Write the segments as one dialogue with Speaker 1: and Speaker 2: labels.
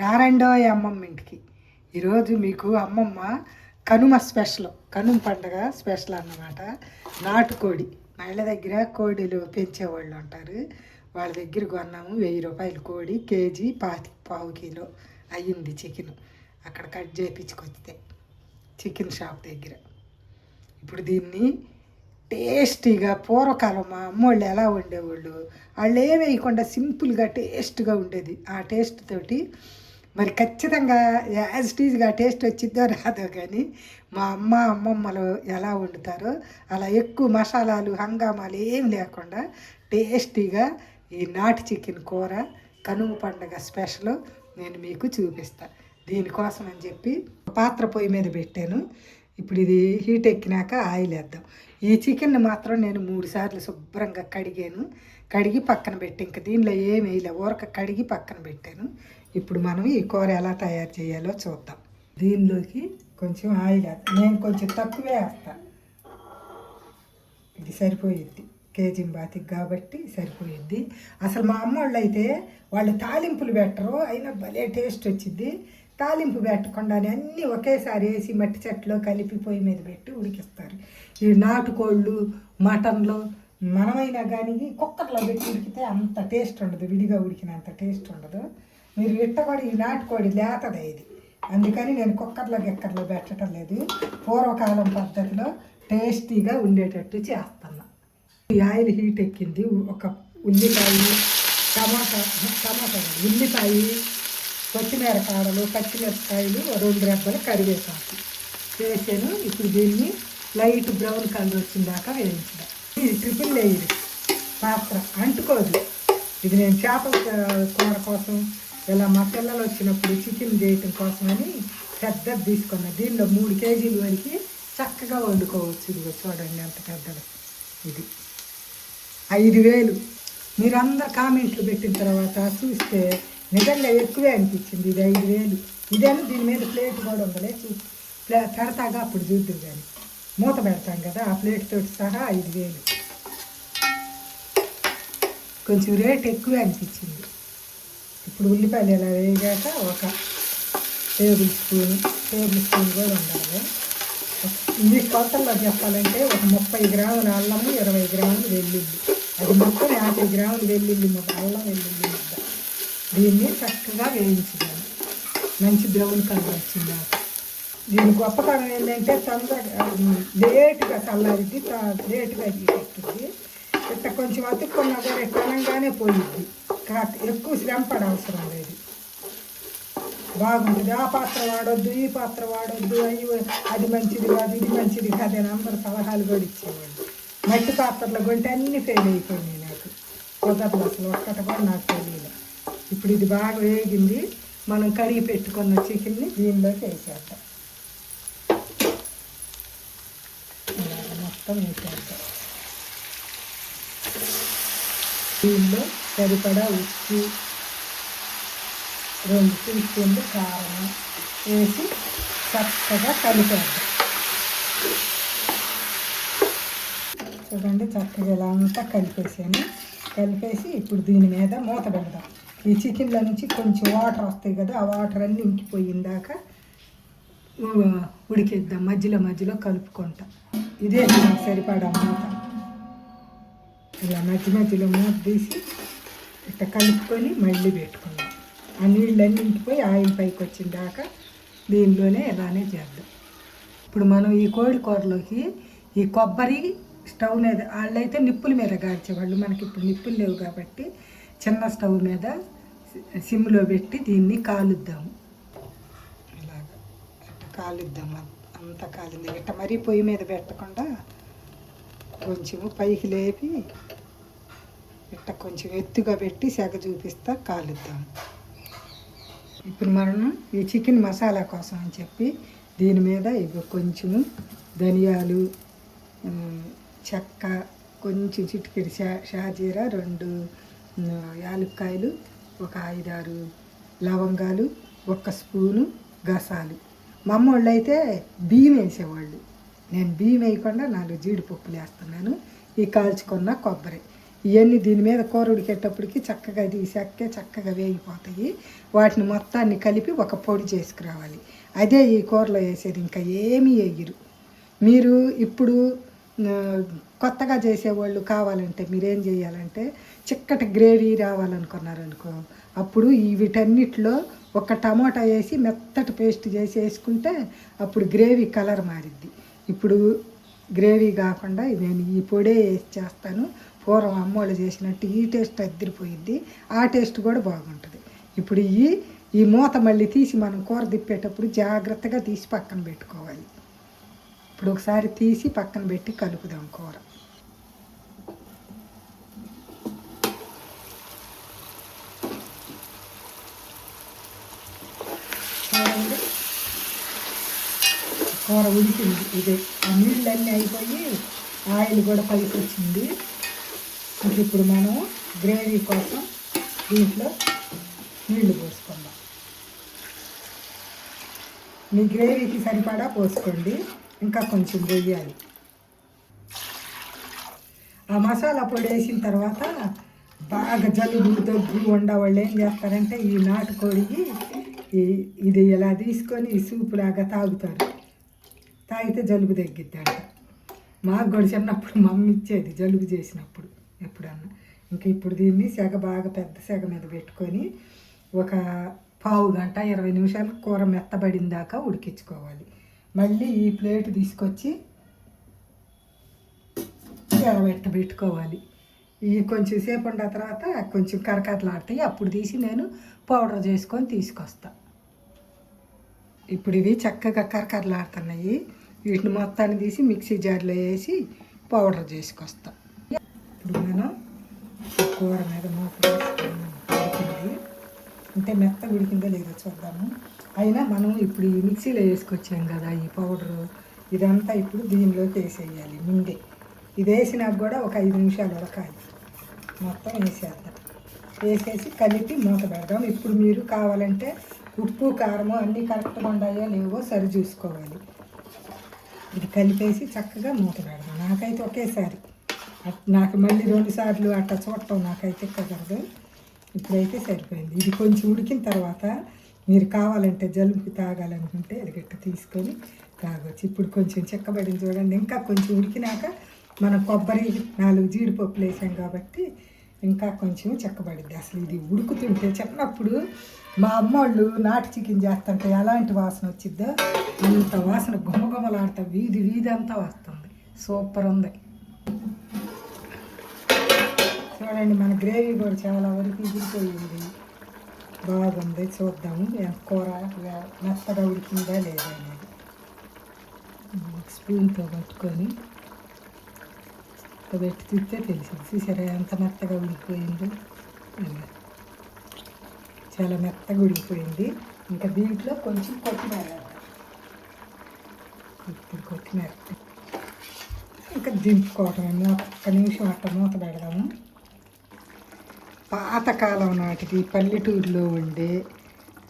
Speaker 1: రారండో అమ్మమ్మ ఇంటికి. ఈరోజు మీకు అమ్మమ్మ కనుమ స్పెషల్ కనుమ పండగ స్పెషల్ అన్నమాట. నాటుకోడి. మా ఇళ్ళ దగ్గర కోడిలు పెంచేవాళ్ళు ఉంటారు. వాళ్ళ దగ్గర కొన్నాము వెయ్యి రూపాయలు కోడి కేజీ పాతి పావు కిలో అయ్యింది చికెన్. అక్కడ కట్ చేయించుకొస్తే చికెన్ షాప్ దగ్గర. ఇప్పుడు దీన్ని టేస్టీగా పూర్వకాలం మా అమ్మోళ్ళు ఎలా వండేవాళ్ళు? వాళ్ళు ఏం వేయకుండా సింపుల్గా టేస్ట్గా ఉండేది. ఆ టేస్ట్ తోటి మరి ఖచ్చితంగా యాజ్ టీజ్గా టేస్ట్ వచ్చిద్దో రాదో కానీ మా అమ్మ అమ్మమ్మలు ఎలా వండుతారో అలా ఎక్కువ మసాలాలు హంగామాలు ఏం లేకుండా టేస్టీగా ఈ నాటు చికెన్ కూర కనుమ పండగ స్పెషల్ నేను మీకు చూపిస్తాను దీనికోసం అని చెప్పి పాత్ర పొయ్యి మీద పెట్టాను. ఇప్పుడు ఇది హీట్ ఎక్కినాక ఆయిల్ వేద్దాం. ఈ చికెన్ని మాత్రం నేను మూడు సార్లు శుభ్రంగా కడిగాను. కడిగి పక్కన పెట్టి. ఇంకా దీనిలో ఏమి వేయలే. ఊరక కడిగి పక్కన పెట్టాను. ఇప్పుడు మనం ఈ కూర ఎలా తయారు చేయాలో చూద్దాం. దీనిలోకి కొంచెం ఆయిల్ నేను కొంచెం తక్కువే వేస్తాను ఇది సరిపోయిద్ది. కేజీ బాతికి కాబట్టి సరిపోయిద్ది. అసలు మా అమ్మోళ్ళు అయితే వాళ్ళు తాలింపులు పెట్టరు. అయినా భలే టేస్ట్ వచ్చింది తాలింపు పెట్టకుండానే అన్నీ ఒకేసారి వేసి మట్టి చెట్లో కలిపి పొయ్యి మీద పెట్టి ఉడికిస్తారు. ఈ నాటుకోళ్ళు మటన్లు మనమైనా కానీ కుక్కర్లో పెట్టి ఉడికితే అంత టేస్ట్ ఉండదు. విడిగా ఉడికినంత టేస్ట్ ఉండదు. మీరు ఇట్ట ఈ నాటుకోడి లేతదే ఇది. అందుకని నేను కుక్కర్లో గిక్కర్లో పెట్టడం లేదు. పూర్వకాలం పద్ధతిలో టేస్టీగా ఉండేటట్టు చేస్తున్నా. ఈ ఆయిల్ హీట్ ఎక్కింది. ఒక ఉల్లిపాయ టమాటా టమాటా ఉల్లిపాయ కొత్తిమీర కాడలు పచ్చిమిరపకాయలు రెండు రెబ్బలు కరివేపాకు వేసాను. ఇప్పుడు దీన్ని లైట్ బ్రౌన్ కలర్ వచ్చిందాకా వేయించడం. ఇది ట్రిపుల్ లేయర్ పాత్ర అంటుకోదు. ఇది నేను చేపల కూర కోసం ఇలా మా పిల్లలు వచ్చినప్పుడు చికెన్ చేయటం కోసమని పెద్దది తీసుకున్నా. దీనిలో మూడు కేజీల వరకు చక్కగా వండుకోవచ్చు. ఇదిగో చూడండి ఎంత పెద్దది. ఇది ఐదు వేలు. మీరందరు కామెంట్లు పెట్టిన తర్వాత చూస్తే నిజంగా ఎక్కువే అనిపించింది. ఇది ఐదు వేలు. ఇదేమో దీని మీద ప్లేట్ కూడా ఉందలే. చూ ప్లే పెడతాగా అప్పుడు చూద్దాం కానీ. మూత పెడతాం కదా ఆ ప్లేట్ తోటి సహా ఐదు వేలు. కొంచెం రేట్ ఎక్కువే అనిపించింది. ఇప్పుడు ఉల్లిపాయలు ఇలా వేయగాక ఒక టేబుల్ స్పూన్ టేబుల్ స్పూన్ కూడా ఉండాలి ఇన్ని కొలతల్లో చెప్పాలంటే ఒక ముప్పై గ్రాముల అల్లము ఇరవై గ్రాములు వెల్లుల్లి. అది మొత్తం యాభై గ్రాములు వెల్లుల్లి ముద్ద అల్లం వెల్లుల్లి ముద్ద. దీన్ని చక్కగా వేయించాను మంచి బ్రౌన్ కలర్ వచ్చింది దీని గొప్పతనం ఏంటంటే తొందరగా లేటుగా చల్లారిద్ది లేటుగా తీసేస్తుంది. ఇట్లా కొంచెం అతుక్కున్నా కూడా కనంగానే పోయిద్ది. ఎక్కువ శ్రమ పడ అవసరం లేదు బాగుంటుంది. ఆ పాత్ర వాడొద్దు ఈ పాత్ర వాడొద్దు అయ్యో అది మంచిది కాదు ఇది మంచిది కాదు అని అందరు సలహాలు కూడా ఇచ్చేవాళ్ళు. మట్టి పాత్రలు కొంటే అన్నీ ఫెయిల్ అయిపోయినాయి నాకు. కుదరదు అసలు ఒక్కటి కూడా నాకు తెలియదు. ఇప్పుడు ఇది బాగా వేగింది. మనం కడిగి పెట్టుకున్న చికెన్ని దీనిలోకి వేసేద్దాం. మొత్తం వేసేద్దాం. దీనిలో సరిపడా ఉప్పు రెండు టీ స్పూన్లు కారం వేసి చక్కగా కలిపేద్దాం చూడండి చక్కగా ఇలా అంతా కలిపేసాను. కలిపేసి ఇప్పుడు దీని మీద మూత పెడదాం. ఈ చికెన్లో నుంచి కొంచెం వాటర్ వస్తాయి కదా ఆ వాటర్ అన్నీ ఇంకిపోయిందాక ఉడికేద్దాం. మధ్యలో మధ్యలో కలుపుకుంటాం. ఇదే సరిపడా మూత. ఇలా మధ్య మధ్యలో మూత తీసి ఇట్లా కలుపుకొని మళ్ళీ పెట్టుకుందాం. ఆ నీళ్ళన్నీ ఇంటిపోయి ఆయిల్ పైకి వచ్చిన దాకా దీనిలోనే ఇలానే చేద్దాం. ఇప్పుడు మనం ఈ కోడి కూరలోకి ఈ కొబ్బరి స్టవ్ మీద వాళ్ళైతే నిప్పుల మీద కాల్చేవాళ్ళు మనకి ఇప్పుడు నిప్పులు లేవు కాబట్టి చిన్న స్టవ్ మీద సిమ్లో పెట్టి దీన్ని కాలుద్దాము. ఇలాగ ఇట్ట కాలుద్దాం. అంత కాలింది. ఇట్ట మరీ పొయ్యి మీద పెట్టకుండా కొంచెము పైకి లేపి ఇట్లా కొంచెం ఎత్తుగా పెట్టి సెగ చూపిస్తా కాలుద్దాం. ఇప్పుడు మనం ఈ చికెన్ మసాలా కోసం అని చెప్పి దీని మీద ఇవి కొంచెము ధనియాలు చెక్క కొంచెం చిటికెడు షా షాజీరా రెండు యాలుక్కాయలు ఒక ఐదారు లవంగాలు ఒక స్పూను గసాలు. మా అమ్మ అయితే బియ్యం వేసేవాళ్ళు. నేను బియ్యం వేయకుండా నాలుగు జీడిపప్పులు వేస్తున్నాను. ఈ కాల్చుకున్న కొబ్బరి. ఇవన్నీ దీని మీద కూర ఉడికేటప్పటికి చక్కగా తీసాకే చక్కగా వేగిపోతాయి. వాటిని మొత్తాన్ని కలిపి ఒక పొడి చేసుకురావాలి. అదే ఈ కూరలో వేసేది ఇంకా ఏమీ వేయరు. మీరు ఇప్పుడు కొత్తగా చేసేవాళ్ళు కావాలంటే మీరేం చేయాలంటే చిక్కటి గ్రేవీ రావాలనుకున్నారనుకో అప్పుడు ఈ వీటన్నిటిలో ఒక టమోటా వేసి మెత్తటి పేస్ట్ చేసి వేసుకుంటే అప్పుడు గ్రేవీ కలర్ మారిద్ది. ఇప్పుడు గ్రేవీ కాకుండా నేను ఈ పొడే వేసి చేస్తాను. పూర్వం అమ్మోళ్ళు చేసినట్టు ఈ టేస్ట్ అద్దరిపోయింది ఆ టేస్ట్ కూడా బాగుంటుంది. ఇప్పుడు ఈ ఈ మూత మళ్ళీ తీసి మనం కూర తిప్పేటప్పుడు జాగ్రత్తగా తీసి పక్కన పెట్టుకోవాలి. ఇప్పుడు ఒకసారి తీసి పక్కన పెట్టి కలుపుదాం కూర. కూర ఉడికింది. ఇదే ఆ నీళ్ళన్నీ అయిపోయి ఆయిల్ కూడా పైకి వచ్చింది ఇప్పుడు మనం గ్రేవీ కోసం దీంట్లో నీళ్ళు పోసుకుందాం. మీ గ్రేవీకి సరిపడా పోసుకోండి. ఇంకా కొంచెం వేయాలి. ఆ మసాలా పొడి వేసిన తర్వాత బాగా జలుబు దగ్గు ఉండవాళ్ళు ఏం చేస్తారంటే ఈ నాటుకోడికి ఈ- ఇది ఇలా తీసుకొని సూపు లాగా తాగుతారు. తాగితే జలుబు తగ్గిద్దంట. మాకు కూడా చిన్నప్పుడు మమ్మీ ఇచ్చేది జలుబు చేసినప్పుడు. ఎప్పుడన్నా. ఇంకా ఇప్పుడు దీన్ని సెగ బాగా పెద్ద సెగ మీద పెట్టుకొని ఒక పావు గంట ఇరవై నిమిషాలు కూర మెత్తబడిన దాకా ఉడికించుకోవాలి. మళ్ళీ ఈ ప్లేట్ తీసుకొచ్చి ఎరబెట్ట పెట్టుకోవాలి. ఈ కొంచెం సేపు ఉన్న తర్వాత కొంచెం కరకరలాడతాయి. అప్పుడు తీసి నేను పౌడర్ చేసుకొని తీసుకొస్తా. ఇప్పుడు ఇవి చక్కగా కరకరలాడుతున్నాయి. వీటిని మొత్తాన్ని తీసి మిక్సీ జార్లో వేసి పౌడర్ చేసుకొస్తా. ఇప్పుడు మనం కూర మీద మూత ఉడికింది. అంటే మెత్త ఉడికిందో లేదో చూద్దాము. అయినా మనం ఇప్పుడు ఈ మిక్సీలో వేసుకొచ్చాం కదా ఈ పౌడరు ఇదంతా ఇప్పుడు దీనిలోకి వేసేయాలి ముందే. ఇది వేసినాక కూడా ఒక ఐదు నిమిషాలు ఉడకాలి. మొత్తం వేసేద్దాం. వేసేసి కలిపి మూత పెడదాం. ఇప్పుడు మీరు కావాలంటే ఉప్పు కారము అన్నీ కరెక్ట్గా ఉన్నాయో లేవో సరి చూసుకోవాలి. ఇది కలిపేసి చక్కగా మూత పెడదాం. నాకైతే ఒకేసారి. నాకు మళ్ళీ రెండు సార్లు అట్లా చూడటం నాకైతే కుదరదు ఇప్పుడైతే సరిపోయింది. ఇది కొంచెం ఉడికిన తర్వాత మీరు కావాలంటే జలుబుకి తాగాలనుకుంటే అది గట్టి తీసుకొని తాగొచ్చు. ఇప్పుడు కొంచెం చెక్కబడింది చూడండి. ఇంకా కొంచెం ఉడికినాక మనం కొబ్బరి నాలుగు జీడిపప్పులు వేసాం కాబట్టి ఇంకా కొంచెం చెక్కబడింది అసలు ఇది ఉడుకుతుంటే చిన్నప్పుడు మా అమ్మోళ్ళు నాటు చికెన్ చేస్తుంటే ఎలాంటి వాసన వచ్చిద్దో అంత వాసన గుమగుమలాడుతా వీధి వీధి అంతా వస్తుంది. సూపర్ ఉంది. చూడండి మన గ్రేవీ కూడా చాలా వరకు ఎగిరిపోయింది. బాగుంది చూద్దాము కూర మెత్తగా ఉడికిందా లేదా అనేది. స్పూన్తో పట్టుకొని పెట్టి తిప్పితే తెలిసింది చూసారా ఎంత మెత్తగా ఉడికిపోయిందో? చాలా మెత్తగా ఉడికిపోయింది. ఇంకా దీంట్లో కొంచెం కొత్తిమీర వేద్దాం. ఇప్పుడు కొత్తిమీర. ఇంకా దింపుకోవటం మూత ఒక్క నిమిషం అట్ట మూత పెడదాము. పాతకాలం నాటికి పల్లెటూరులో ఉండే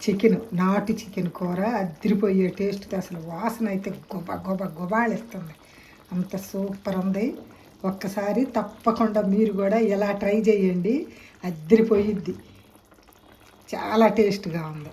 Speaker 1: చికెన్ నాటు చికెన్ కూర అదిరిపోయే టేస్ట్కి అసలు వాసన అయితే గొబ గొబ గొబాళిస్తుంది అంత సూపర్ ఉంది. ఒక్కసారి తప్పకుండా మీరు కూడా ఇలా ట్రై చేయండి. అదిరిపోయిద్ది చాలా టేస్ట్గా ఉంది.